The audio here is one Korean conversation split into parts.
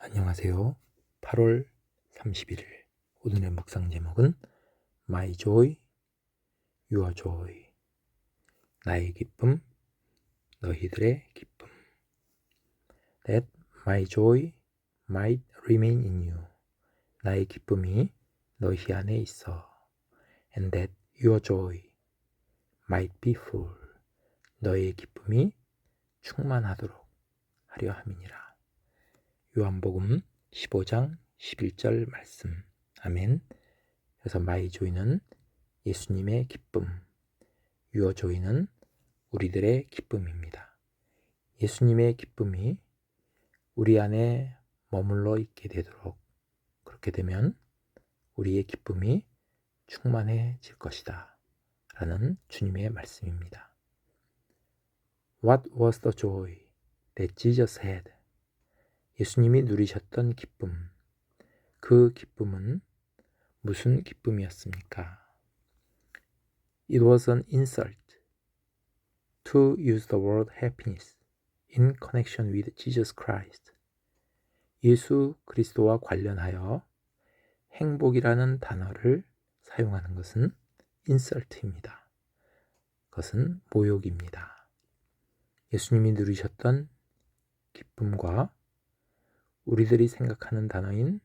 안녕하세요. 8월 31일 오늘의 묵상 제목은 My Joy, Your Joy 나의 기쁨, 너희들의 기쁨 That my joy might remain in you 나의 기쁨이 너희 안에 있어 And that your joy might be full 너의 기쁨이 충만하도록 하려 함이니라 요한복음 15장 11절 말씀. 아멘. 그래서 마이 조이는 예수님의 기쁨, 유어 조이는 우리들의 기쁨입니다. 예수님의 기쁨이 우리 안에 머물러 있게 되도록 그렇게 되면 우리의 기쁨이 충만해질 것이다. 라는 주님의 말씀입니다. What was the joy that Jesus had? 예수님이 누리셨던 기쁨. 그 기쁨은 무슨 기쁨이었습니까? It was an insult to use the word happiness in connection with Jesus Christ. 예수 그리스도와 관련하여 행복이라는 단어를 사용하는 것은 insult입니다. 그것은 모욕입니다. 예수님이 누리셨던 기쁨과 우리들이 생각하는 단어인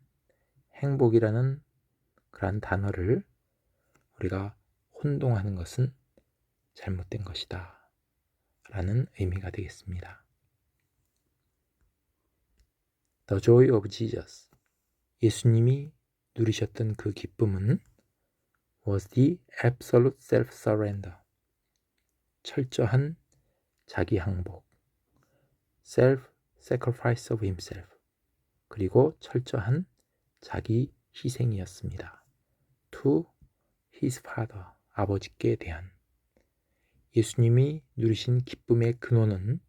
행복이라는 그러한 단어를 우리가 혼동하는 것은 잘못된 것이다. 라는 의미가 되겠습니다. The joy of Jesus. 예수님이 누리셨던 그 기쁨은 was the absolute self-surrender. 철저한 자기 항복. self-sacrifice of himself. 그리고 철저한 자기 희생이었습니다. To his father, 아버지께 대한. 예수님이 누리신 기쁨의 근원은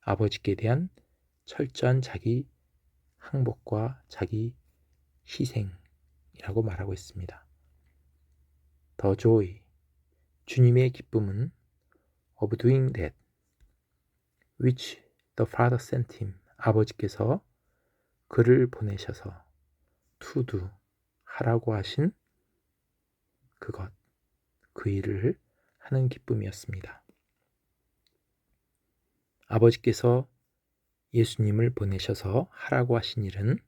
아버지께 대한 철저한 자기 항복과 자기 희생이라고 말하고 있습니다. The joy, 주님의 기쁨은 of doing that, which the Father sent him, 아버지께서 그를 보내셔서 투두 하라고 하신 그것, 그 일을 하는 기쁨이었습니다. 아버지께서 예수님을 보내셔서 하라고 하신 일은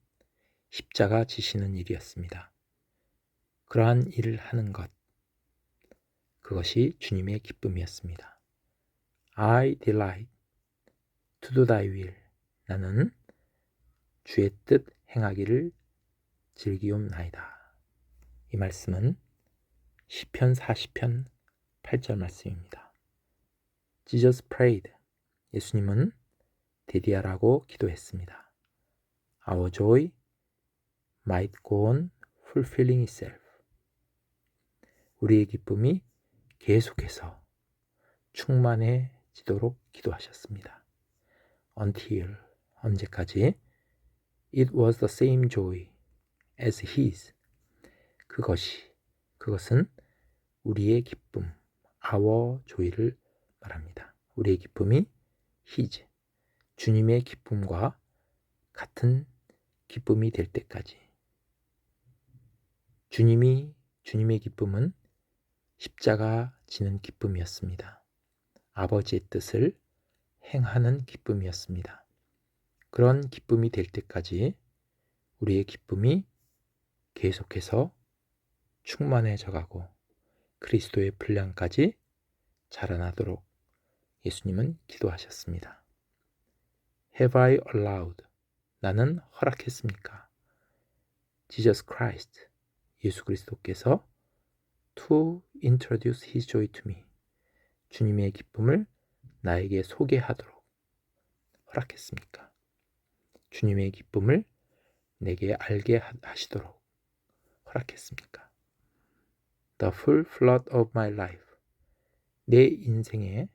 십자가 지시는 일이었습니다. 그러한 일을 하는 것, 그것이 주님의 기쁨이었습니다. I delight to do thy will. 나는 주의 뜻 행하기를 즐기옵나이다. 이 말씀은 시편 40편 8절 말씀입니다. Jesus prayed. 예수님은 데디아라고 기도했습니다. Our joy might go on fulfilling itself. 우리의 기쁨이 계속해서 충만해지도록 기도하셨습니다. Until 언제까지 It was the same joy as his. 그것이, 그것은 우리의 기쁨, our joy를 말합니다. 우리의 기쁨이 his, 주님의 기쁨과 같은 기쁨이 될 때까지. 주님이, 주님의 기쁨은 십자가 지는 기쁨이었습니다. 아버지의 뜻을 행하는 기쁨이었습니다. 그런 기쁨이 될 때까지 우리의 기쁨이 계속해서 충만해져 가고 그리스도의 분량까지 자라나도록 예수님은 기도하셨습니다. Have I allowed? 나는 허락했습니까? Jesus Christ, 예수 그리스도께서 to introduce his joy to me. 주님의 기쁨을 나에게 소개하도록 허락했습니까? 주님의 기쁨을 내게 알게 하시도록 허락했습니까? The full flood of my life. 내 인생에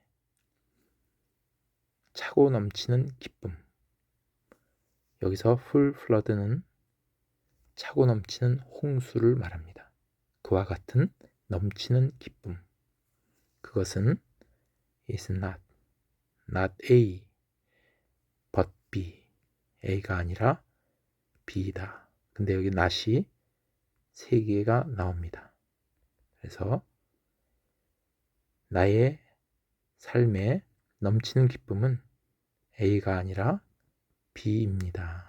차고 넘치는 기쁨. 여기서 full flood는 차고 넘치는 홍수를 말합니다. 그와 같은 넘치는 기쁨. 그것은 is not, not A, but B. A가 아니라 be다. 근데 여기 not이 세 개가 나옵니다. 그래서 나의 삶에 넘치는 기쁨은 A가 아니라 B입니다.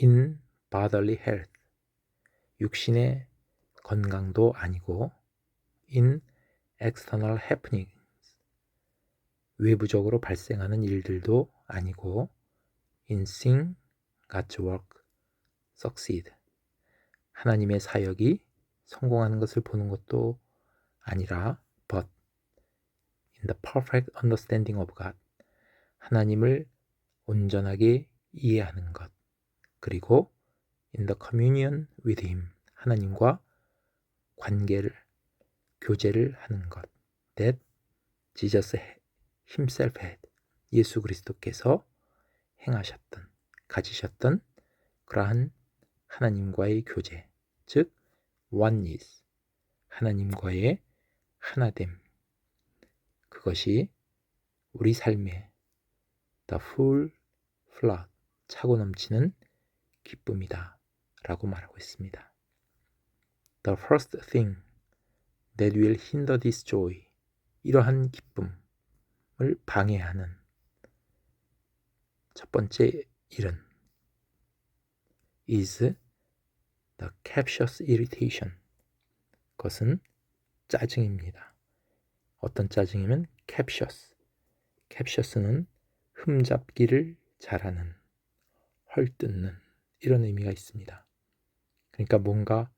in bodily health 육신의 건강도 아니고 in external happenings 외부적으로 발생하는 일들도 아니고 in seeing God's work succeed 하나님의 사역이 성공하는 것을 보는 것도 아니라 but in the perfect understanding of God 하나님을 온전하게 이해하는 것 그리고 in the communion with him 하나님과 관계를 교제를 하는 것 that Jesus himself had 예수 그리스도께서 행하셨던 가지셨던 그러한 하나님과의 교제 즉 oneness 하나님과의 하나됨 그것이 우리 삶의 the full flood 차고 넘치는 기쁨이다 라고 말하고 있습니다. The first thing that will hinder this joy 이러한 기쁨을 방해하는 첫 번째 일은 is the captious irritation 그것은 짜증입니다. 어떤 짜증이면 captious captious는 흠잡기를 잘하는 헐뜯는 이런 의미가 있습니다. 그러니까 뭔가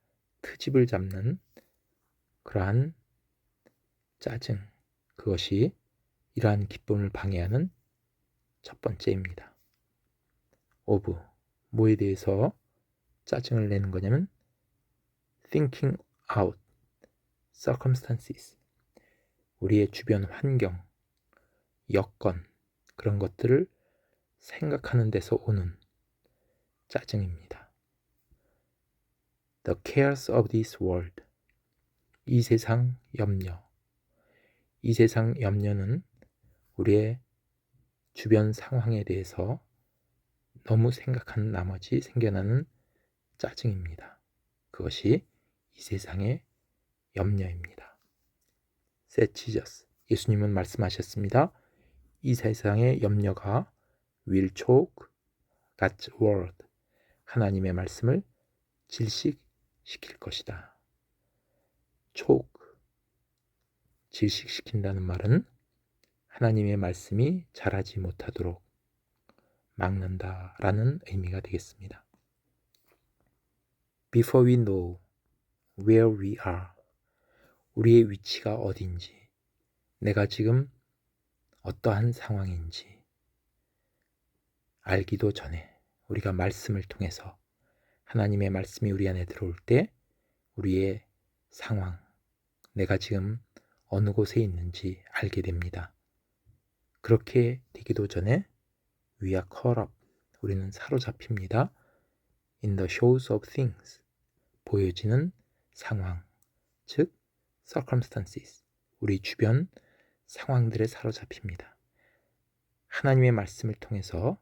트집을 잡는 그러한 짜증, 그것이 이러한 기쁨을 방해하는 첫 번째입니다. 오브, 뭐에 대해서 짜증을 내는 거냐면 thinking out circumstances 우리의 주변 환경, 여건 그런 것들을 생각하는 데서 오는 짜증입니다. The cares of this world. 이 세상 염려. 이 세상 염려는 우리의 주변 상황에 대해서 너무 생각한 나머지 생겨나는 짜증입니다. 그것이 이 세상의 염려입니다. 세치저스 예수님은 말씀하셨습니다. 이 세상의 염려가 will choke God's word 하나님의 말씀을 질식시킬 것이다. 촉 질식시킨다는 말은 하나님의 말씀이 자라지 못하도록 막는다라는 의미가 되겠습니다. Before we know where we are, 우리의 위치가 어딘지, 내가 지금 어떠한 상황인지 알기도 전에 우리가 말씀을 통해서 하나님의 말씀이 우리 안에 들어올 때 우리의 상황, 내가 지금 어느 곳에 있는지 알게 됩니다. 그렇게 되기도 전에 we are caught up. 우리는 사로잡힙니다. in the shows of things. 보여지는 상황, 즉 circumstances. 우리 주변 상황들에 사로잡힙니다. 하나님의 말씀을 통해서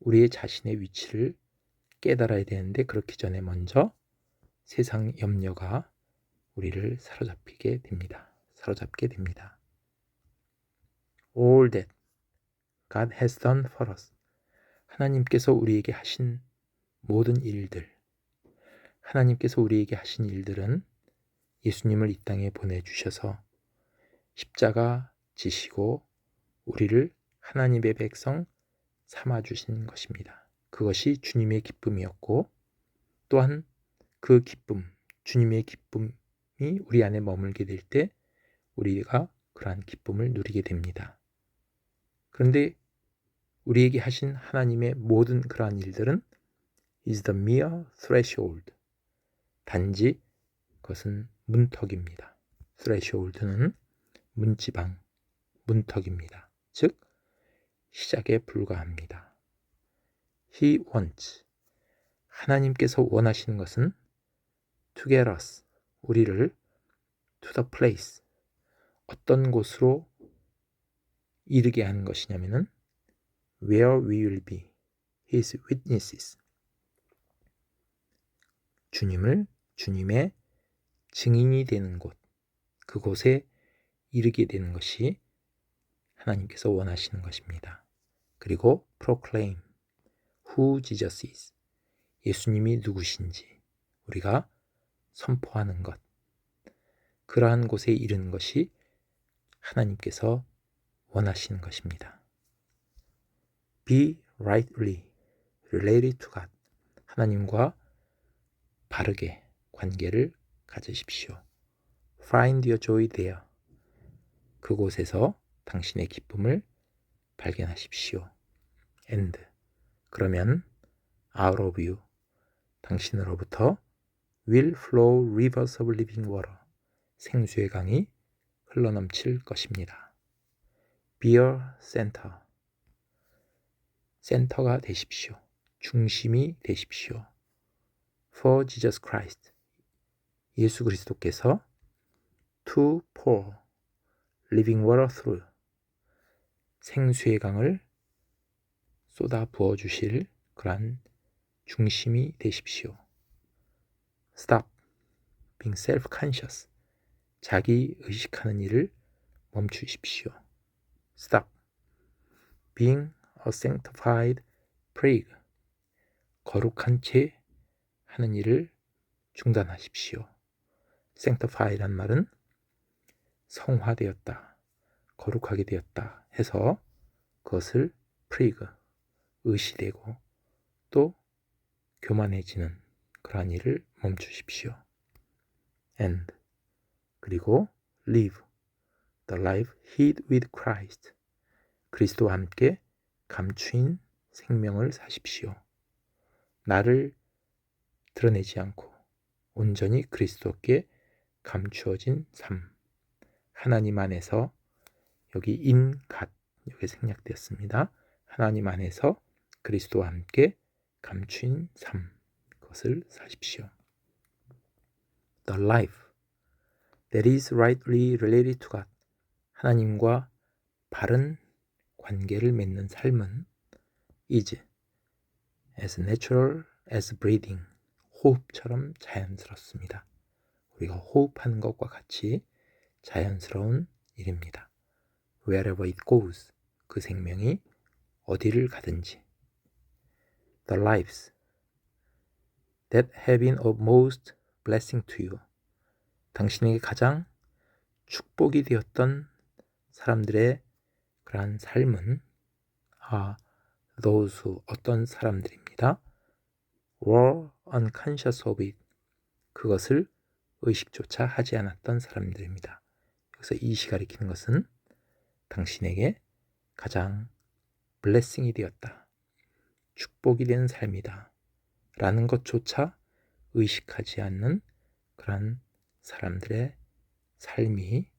우리의 자신의 위치를 깨달아야 되는데 그렇기 전에 먼저 세상 염려가 우리를 사로잡히게 됩니다. 사로잡게 됩니다. All that God has done for us. 하나님께서 우리에게 하신 모든 일들, 하나님께서 우리에게 하신 일들은 예수님을 이 땅에 보내주셔서 십자가 지시고 우리를 하나님의 백성 삼아주신 것입니다. 그것이 주님의 기쁨이었고 또한 그 기쁨, 주님의 기쁨이 우리 안에 머물게 될 때 우리가 그러한 기쁨을 누리게 됩니다. 그런데 우리에게 하신 하나님의 모든 그러한 일들은 is the mere threshold. 단지 그것은 문턱입니다. threshold는 문지방, 문턱입니다. 즉 시작에 불과합니다. He wants. 하나님께서 원하시는 것은 to get us. 우리를 to the place. 어떤 곳으로 이르게 하는 것이냐면은 where we will be. his witnesses. 주님을 주님의 증인이 되는 곳, 그곳에 이르게 되는 것이 하나님께서 원하시는 것입니다. 그리고 proclaim who Jesus is. 예수님이 누구신지 우리가 선포하는 것. 그러한 곳에 이르는 것이 하나님께서 원하시는 것입니다. Be rightly related to God. 하나님과 바르게 관계를 가지십시오. Find your joy there. 그곳에서 당신의 기쁨을 발견하십시오. And 그러면 out of you 당신으로부터 will flow rivers of living water 생수의 강이 흘러넘칠 것입니다. A center 센터가 되십시오. 중심이 되십시오. For Jesus Christ 예수 그리스도께서 to pour living water through 생수의 강을 쏟아 부어 주실 그러한 중심이 되십시오. Stop being self-conscious. 자기 의식하는 일을 멈추십시오. Stop being a sanctified prig. 거룩한 채 하는 일을 중단하십시오. sanctify란 말은 성화되었다, 거룩하게 되었다 해서 그것을 프리그, 의시되고 또 교만해지는 그러한 일을 멈추십시오. and 그리고 live the life hid with Christ 그리스도와 함께 감추인 생명을 사십시오. 나를 드러내지 않고 온전히 그리스도께 감추어진 삶 하나님 안에서 여기 인갓 여기 생략되었습니다. 하나님 안에서 그리스도와 함께 감추인 삶 그것을 사십시오. The life that is rightly related to God 하나님과 바른 관계를 맺는 삶은 is as natural as breathing 호흡처럼 자연스럽습니다. 우리가 호흡하는 것과 같이 자연스러운 일입니다. Wherever it goes 그 생명이 어디를 가든지 The lives that have been of most blessing to you 당신에게 가장 축복이 되었던 사람들의 그러한 삶은 아 those 어떤 사람들입니다. were unconscious of it 그것을 의식조차 하지 않았던 사람들입니다. 여기서 이시 가리키는 것은 당신에게 가장 블레싱이 되었다. 축복이 된 삶이다. 라는 것조차 의식하지 않는 그러한 사람들의 삶이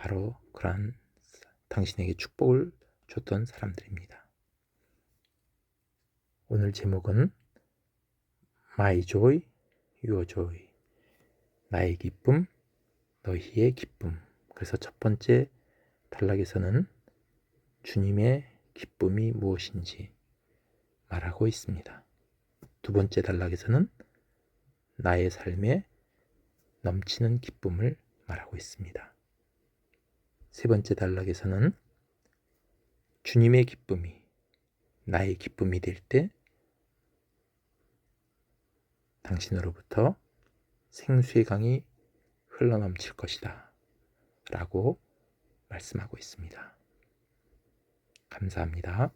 바로 그러한 당신에게 축복을 줬던 사람들입니다. 오늘 제목은 My Joy, Your Joy. 나의 기쁨, 너희의 기쁨. 그래서 첫 번째 단락에서는 주님의 기쁨이 무엇인지 말하고 있습니다. 두 번째 단락에서는 나의 삶에 넘치는 기쁨을 말하고 있습니다. 세 번째 단락에서는 주님의 기쁨이 나의 기쁨이 될 때 당신으로부터 생수의 강이 흘러넘칠 것이다. 라고 말씀하고 있습니다. 감사합니다.